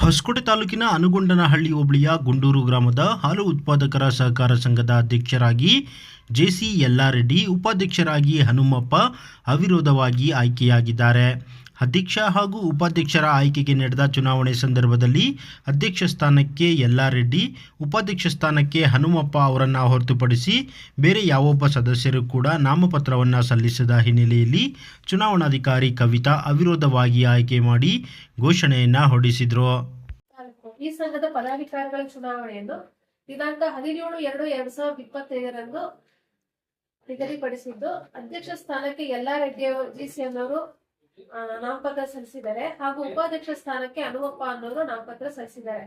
ಹೊಸಕೋಟೆ ತಾಲೂಕಿನ ಅನುಗೊಂಡನಹಳ್ಳಿ ಹೋಬಳಿಯ ಗುಂಡೂರು ಗ್ರಾಮದ ಹಾಲು ಉತ್ಪಾದಕರ ಸಹಕಾರ ಸಂಘದ ಅಧ್ಯಕ್ಷರಾಗಿ ಜೆಸಿ ಯಲ್ಲಾರೆಡ್ಡಿ, ಉಪಾಧ್ಯಕ್ಷರಾಗಿ ಹನುಮಪ್ಪ ಅವಿರೋಧವಾಗಿ ಆಯ್ಕೆಯಾಗಿದ್ದಾರೆ. ಅಧ್ಯಕ್ಷ ಹಾಗೂ ಉಪಾಧ್ಯಕ್ಷರ ಆಯ್ಕೆಗೆ ನಡೆದ ಚುನಾವಣೆ ಸಂದರ್ಭದಲ್ಲಿ ಅಧ್ಯಕ್ಷ ಸ್ಥಾನಕ್ಕೆ ಯಲ್ಲಾರೆಡ್ಡಿ ಉಪಾಧ್ಯಕ್ಷ ಸ್ಥಾನಕ್ಕೆ ಹನುಮಪ್ಪ ಅವರನ್ನು ಹೊರತುಪಡಿಸಿ ಬೇರೆ ಯಾವೊಬ್ಬ ಸದಸ್ಯರು ಕೂಡ ನಾಮಪತ್ರವನ್ನು ಸಲ್ಲಿಸದ ಹಿನ್ನೆಲೆಯಲ್ಲಿ ಚುನಾವಣಾಧಿಕಾರಿ ಕವಿತಾ ಅವಿರೋಧವಾಗಿ ಆಯ್ಕೆ ಮಾಡಿ ಘೋಷಣೆಯನ್ನು ಹೊರಡಿಸಿದರು. ಈ ಸಂಘದ ಪದಾಧಿಕಾರಿಗಳ ಚುನಾವಣೆಯನ್ನು ದಿನಾಂಕ ಹದಿನೇಳು ಎರಡು ಎರಡ್ ಸಾವಿರದ ಇಪ್ಪತ್ತೈದರಂದು ನಿಗದಿಪಡಿಸಿದ್ದು, ಅಧ್ಯಕ್ಷ ಸ್ಥಾನಕ್ಕೆ ಎಲ್ಲಾ ರೆಡ್ಡಿ ಜಿಸಿ ಅನ್ನೋರು ನಾಮಪತ್ರ ಸಲ್ಲಿಸಿದ್ದಾರೆ. ಹಾಗೂ ಉಪಾಧ್ಯಕ್ಷ ಸ್ಥಾನಕ್ಕೆ ಹನುಮಪ್ಪ ಅನ್ನೋರು ನಾಮಪತ್ರ ಸಲ್ಲಿಸಿದ್ದಾರೆ.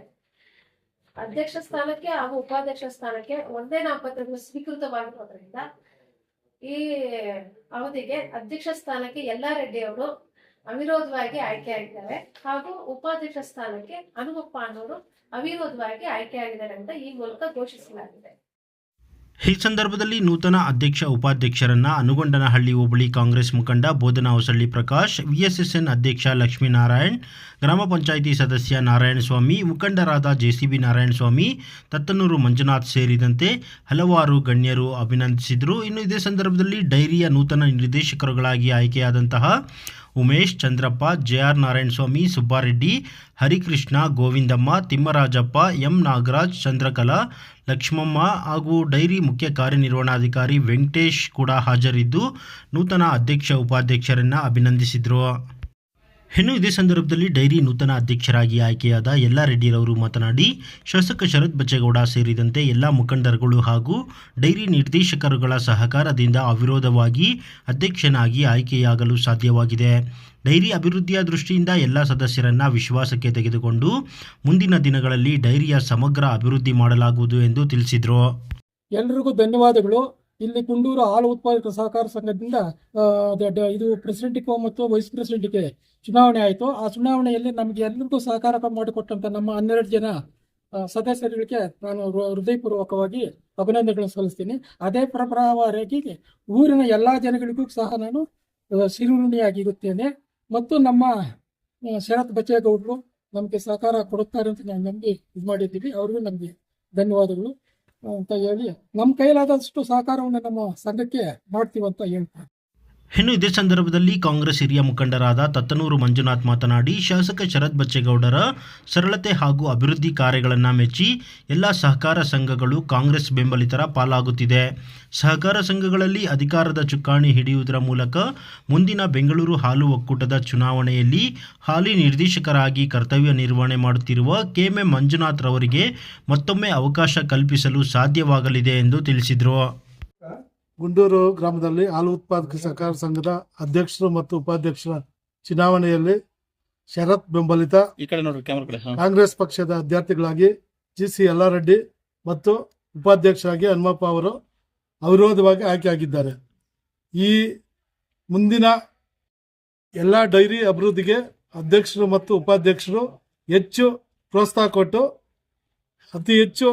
ಅಧ್ಯಕ್ಷ ಸ್ಥಾನಕ್ಕೆ ಹಾಗೂ ಉಪಾಧ್ಯಕ್ಷ ಸ್ಥಾನಕ್ಕೆ ಒಂದೇ ನಾಮಪತ್ರಗಳು ಸ್ವೀಕೃತವಾಗಿರೋದ್ರಿಂದ ಈ ಅವಧಿಗೆ ಅಧ್ಯಕ್ಷ ಸ್ಥಾನಕ್ಕೆ ಎಲ್ಲಾ ರೆಡ್ಡಿ ಅವರು ಅವಿರೋಧವಾಗಿ ಆಯ್ಕೆಯಾಗಿದ್ದಾರೆ. ಹಾಗೂ ಉಪಾಧ್ಯಕ್ಷ ಸ್ಥಾನಕ್ಕೆ ಹನುಮಪ್ಪ ಅನ್ನೋರು ಅವಿರೋಧವಾಗಿ ಆಯ್ಕೆಯಾಗಿದ್ದಾರೆ ಅಂತ ಈ ಮೂಲಕ ಘೋಷಿಸಲಾಗಿದೆ. ಈ ಸಂದರ್ಭದಲ್ಲಿ ನೂತನ ಅಧ್ಯಕ್ಷ, ಉಪಾಧ್ಯಕ್ಷರನ್ನ ಅನುಗೊಂಡನಹಳ್ಳಿ ಹೋಬಳಿ ಕಾಂಗ್ರೆಸ್ ಮುಖಂಡ ಬೋಧನಾ ಹೊಸಳ್ಳಿ ಪ್ರಕಾಶ್, ವಿಎಸ್ಎಸ್ಎನ್ ಅಧ್ಯಕ್ಷ ಲಕ್ಷ್ಮೀನಾರಾಯಣ್, ಗ್ರಾಮ ಪಂಚಾಯಿತಿ ಸದಸ್ಯ ನಾರಾಯಣಸ್ವಾಮಿ ಮುಖಂಡರಾದ ಜೆಸಿಬಿ ನಾರಾಯಣಸ್ವಾಮಿ, ತತ್ತನೂರು ಮಂಜುನಾಥ್ ಸೇರಿದಂತೆ ಹಲವಾರು ಗಣ್ಯರು ಅಭಿನಂದಿಸಿದರು. ಇನ್ನು ಇದೇ ಸಂದರ್ಭದಲ್ಲಿ ಡೈರಿಯ ನೂತನ ನಿರ್ದೇಶಕರುಗಳಾಗಿ ಆಯ್ಕೆಯಾದಂತಹ Umesh, Chandrappa, J R Narayanaswamy, Subbareddy, Harikrishna, Govindamma, Thimmarajappa, M. Nagaraj, Chandrakala, Lakshmamma ಹಾಗೂ ಡೈರಿ ಮುಖ್ಯ ಕಾರ್ಯನಿರ್ವಹಣಾಧಿಕಾರಿ ವೆಂಕಟೇಶ್ ಕೂಡ ಹಾಜರಿದ್ದು ನೂತನ ಅಧ್ಯಕ್ಷ, ಉಪಾಧ್ಯಕ್ಷರನ್ನು ಅಭಿನಂದಿಸಿದರು. ಇನ್ನು ಇದೇ ಸಂದರ್ಭದಲ್ಲಿ ಡೈರಿ ನೂತನ ಅಧ್ಯಕ್ಷರಾಗಿ ಆಯ್ಕೆಯಾದ ಎಲ್ಲ ರೆಡ್ಡಿರವರು ಮಾತನಾಡಿ, ಶಾಸಕ ಶರತ್ ಬಚ್ಚೇಗೌಡ ಸೇರಿದಂತೆ ಎಲ್ಲ ಮುಖಂಡರುಗಳು ಹಾಗೂ ಡೈರಿ ನಿರ್ದೇಶಕರುಗಳ ಸಹಕಾರದಿಂದ ಅವಿರೋಧವಾಗಿ ಅಧ್ಯಕ್ಷನಾಗಿ ಆಯ್ಕೆಯಾಗಲು ಸಾಧ್ಯವಾಗಿದೆ. ಡೈರಿ ಅಭಿವೃದ್ಧಿಯ ದೃಷ್ಟಿಯಿಂದ ಎಲ್ಲ ಸದಸ್ಯರನ್ನ ವಿಶ್ವಾಸಕ್ಕೆ ತೆಗೆದುಕೊಂಡು ಮುಂದಿನ ದಿನಗಳಲ್ಲಿ ಡೈರಿಯ ಸಮಗ್ರ ಅಭಿವೃದ್ಧಿ ಮಾಡಲಾಗುವುದು ಎಂದು ತಿಳಿಸಿದರು. ಎಲ್ರಿಗೂ ಧನ್ಯವಾದಗಳು. ಇಲ್ಲಿ ಕುಂಡೂರು ಹಾಲು ಉತ್ಪಾದಕ ಸಹಕಾರ ಸಂಘದಿಂದ ಇದು ಪ್ರೆಸಿಡೆಂಟ್ಗೆ ಮತ್ತು ವೈಸ್ ಪ್ರೆಸಿಡೆಂಟ್ಗೆ ಚುನಾವಣೆ ಆಯಿತು. ಆ ಚುನಾವಣೆಯಲ್ಲಿ ನಮಗೆ ಎಲ್ಲರಿಗೂ ಸಹಕಾರ ಮಾಡಿಕೊಟ್ಟಂತ ನಮ್ಮ ಹನ್ನೆರಡು ಜನ ಸದಸ್ಯರಿಗೆ ನಾನು ಹೃದಯಪೂರ್ವಕವಾಗಿ ಅಭಿನಂದನೆಗಳನ್ನು ಸಲ್ಲಿಸ್ತೀನಿ. ಅದೇ ಪ್ರಭಾವವಾಗಿ ಊರಿನ ಎಲ್ಲಾ ಜನಗಳಿಗೂ ಸಹ ನಾನು ಸಿರುಣಿಯಾಗಿರುತ್ತೇನೆ ಮತ್ತು ನಮ್ಮ ಶರತ್ ಬಚ್ಚೇಗೌಡರು ನಮಗೆ ಸಹಕಾರ ಕೊಡುತ್ತಾರೆ ಅಂತ ನಾನು ನಂಬಿ ಇದು ಮಾಡಿದ್ದೀವಿ. ಅವ್ರಿಗೂ ನಮಗೆ ಧನ್ಯವಾದಗಳು. ಅಂತ ಹೇಳಿ ನಮ್ಮ ಕೈಲಾದಷ್ಟು ಸಹಕಾರವನ್ನು ನಮ್ಮ ಸಂಘಕ್ಕೆ ಮಾಡ್ತೀವಂತ ಹೇಳ್ತಾರೆ ಇನ್ನು ಇದೇ ಸಂದರ್ಭದಲ್ಲಿ ಕಾಂಗ್ರೆಸ್ ಹಿರಿಯ ಮುಖಂಡರಾದ ತತ್ತನೂರು ಮಂಜುನಾಥ್ ಮಾತನಾಡಿ, ಶಾಸಕ ಶರತ್ ಬಚ್ಚೇಗೌಡರ ಸರಳತೆ ಹಾಗೂ ಅಭಿವೃದ್ಧಿ ಕಾರ್ಯಗಳನ್ನು ಮೆಚ್ಚಿ ಎಲ್ಲ ಸಹಕಾರ ಸಂಘಗಳು ಕಾಂಗ್ರೆಸ್ ಬೆಂಬಲಿತರ ಪಾಲಾಗುತ್ತಿದೆ. ಸಹಕಾರ ಸಂಘಗಳಲ್ಲಿ ಅಧಿಕಾರದ ಚುಕ್ಕಾಣಿ ಹಿಡಿಯುವುದರ ಮೂಲಕ ಮುಂದಿನ ಬೆಂಗಳೂರು ಹಾಲು ಒಕ್ಕೂಟದ ಚುನಾವಣೆಯಲ್ಲಿ ಹಾಲಿ ನಿರ್ದೇಶಕರಾಗಿ ಕರ್ತವ್ಯ ನಿರ್ವಹಣೆ ಮಾಡುತ್ತಿರುವ ಕೆಎಂಎಂ ಮಂಜುನಾಥ್ ರವರಿಗೆ ಮತ್ತೊಮ್ಮೆ ಅವಕಾಶ ಕಲ್ಪಿಸಲು ಸಾಧ್ಯವಾಗಲಿದೆ ಎಂದು ತಿಳಿಸಿದರು. ಗುಂಡೂರು ಗ್ರಾಮದಲ್ಲಿ ಹಾಲು ಉತ್ಪಾದಕ ಸಹಕಾರ ಸಂಘದ ಅಧ್ಯಕ್ಷರು ಮತ್ತು ಉಪಾಧ್ಯಕ್ಷರ ಚುನಾವಣೆಯಲ್ಲಿ ಶರತ್ ಬೆಂಬಲಿತ ಈ ಕಡೆ ನೋಡ್ರಿ ಕ್ಯಾಮ್ರಾ ಕಡೆ ಹಾ. ಕಾಂಗ್ರೆಸ್ ಪಕ್ಷದ ಅಭ್ಯರ್ಥಿಗಳಾಗಿ ಜಿ ಸಿ ಯಲ್ಲಾರೆಡ್ಡಿ ಮತ್ತು ಉಪಾಧ್ಯಕ್ಷರಾಗಿ ಹನುಮಪ್ಪ ಅವರು ಅವಿರೋಧವಾಗಿ ಆಯ್ಕೆಯಾಗಿದ್ದಾರೆ ಈ ಮುಂದಿನ ಎಲ್ಲ ಡೈರಿ ಅಭಿವೃದ್ಧಿಗೆ ಅಧ್ಯಕ್ಷರು ಮತ್ತು ಉಪಾಧ್ಯಕ್ಷರು ಹೆಚ್ಚು ಪ್ರೋತ್ಸಾಹ ಕೊಟ್ಟು ಅತಿ ಹೆಚ್ಚು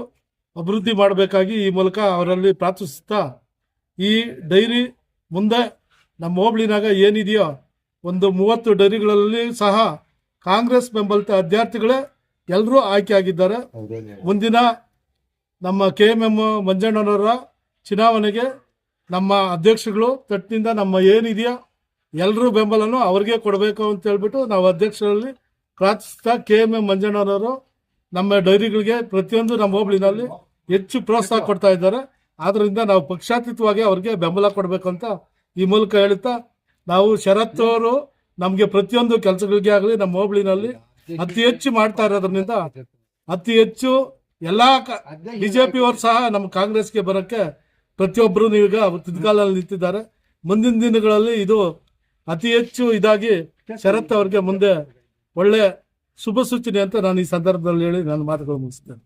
ಅಭಿವೃದ್ಧಿ ಮಾಡಬೇಕಾಗಿ ಈ ಮೂಲಕ ಅವರಲ್ಲಿ ಪ್ರಾರ್ಥಿಸುತ್ತಾ ಈ ಡೈರಿ ಮುಂದೆ ನಮ್ಮ ಹೋಬಳಿನಾಗ ಏನಿದೆಯೋ ಒಂದು ಮೂವತ್ತು ಡೈರಿಗಳಲ್ಲಿ ಸಹ ಕಾಂಗ್ರೆಸ್ ಬೆಂಬಲಿತ ಅಭ್ಯರ್ಥಿಗಳೇ ಎಲ್ಲರೂ ಆಯ್ಕೆ ಆಗಿದ್ದಾರೆ. ಮುಂದಿನ ನಮ್ಮ ಕೆ ಎಂ ಎಂ ಮಂಜಣ್ಣನವರ ಚುನಾವಣೆಗೆ ನಮ್ಮ ಅಧ್ಯಕ್ಷಗಳು ತಟ್ಟಿನಿಂದ ನಮ್ಮ ಏನಿದೆಯೋ ಎಲ್ಲರೂ ಬೆಂಬಲನೂ ಅವ್ರಿಗೆ ಕೊಡಬೇಕು ಅಂತ ಹೇಳ್ಬಿಟ್ಟು ನಾವು ಅಧ್ಯಕ್ಷರಲ್ಲಿ ಪ್ರಾರ್ಥಿಸ್ತಾ ಕೆ ಎಂ ಎಂ ಮಂಜಣ್ಣನವರು ನಮ್ಮ ಡೈರಿಗಳಿಗೆ ಪ್ರತಿಯೊಂದು ನಮ್ಮ ಹೋಬಳಿನಲ್ಲಿ ಹೆಚ್ಚು ಪ್ರೋತ್ಸಾಹ ಕೊಡ್ತಾ ಇದ್ದಾರೆ. ಆದ್ರಿಂದ ನಾವು ಪಕ್ಷಾತೀತವಾಗಿ ಅವ್ರಿಗೆ ಬೆಂಬಲ ಕೊಡಬೇಕು ಅಂತ ಈ ಮೂಲಕ ಹೇಳುತ್ತಾ ನಾವು ಶರತ್ ಅವರು ನಮಗೆ ಪ್ರತಿಯೊಂದು ಕೆಲಸಗಳಿಗೆ ಆಗಲಿ, ನಮ್ಮ ಹೋಬಳಿನಲ್ಲಿ ಅತಿ ಹೆಚ್ಚು ಮಾಡ್ತಾ ಇರೋದ್ರಿಂದ ಅತಿ ಹೆಚ್ಚು ಎಲ್ಲಾ ಬಿಜೆಪಿ ಅವರು ಸಹ ನಮ್ಮ ಕಾಂಗ್ರೆಸ್ಗೆ ಬರೋಕ್ಕೆ ಪ್ರತಿಯೊಬ್ಬರು ಈಗ ತಿದ್ಗಾಲಲ್ಲಿ ನಿಂತಿದ್ದಾರೆ. ಮುಂದಿನ ದಿನಗಳಲ್ಲಿ ಇದು ಅತಿ ಹೆಚ್ಚು ಇದಾಗಿ ಶರತ್ ಅವರಿಗೆ ಮುಂದೆ ಒಳ್ಳೆ ಶುಭ ಸೂಚನೆ ಅಂತ ನಾನು ಈ ಸಂದರ್ಭದಲ್ಲಿ ಹೇಳಿ ನಾನು ಮಾತುಗಳು ಮುಗಿಸ್ತೇನೆ.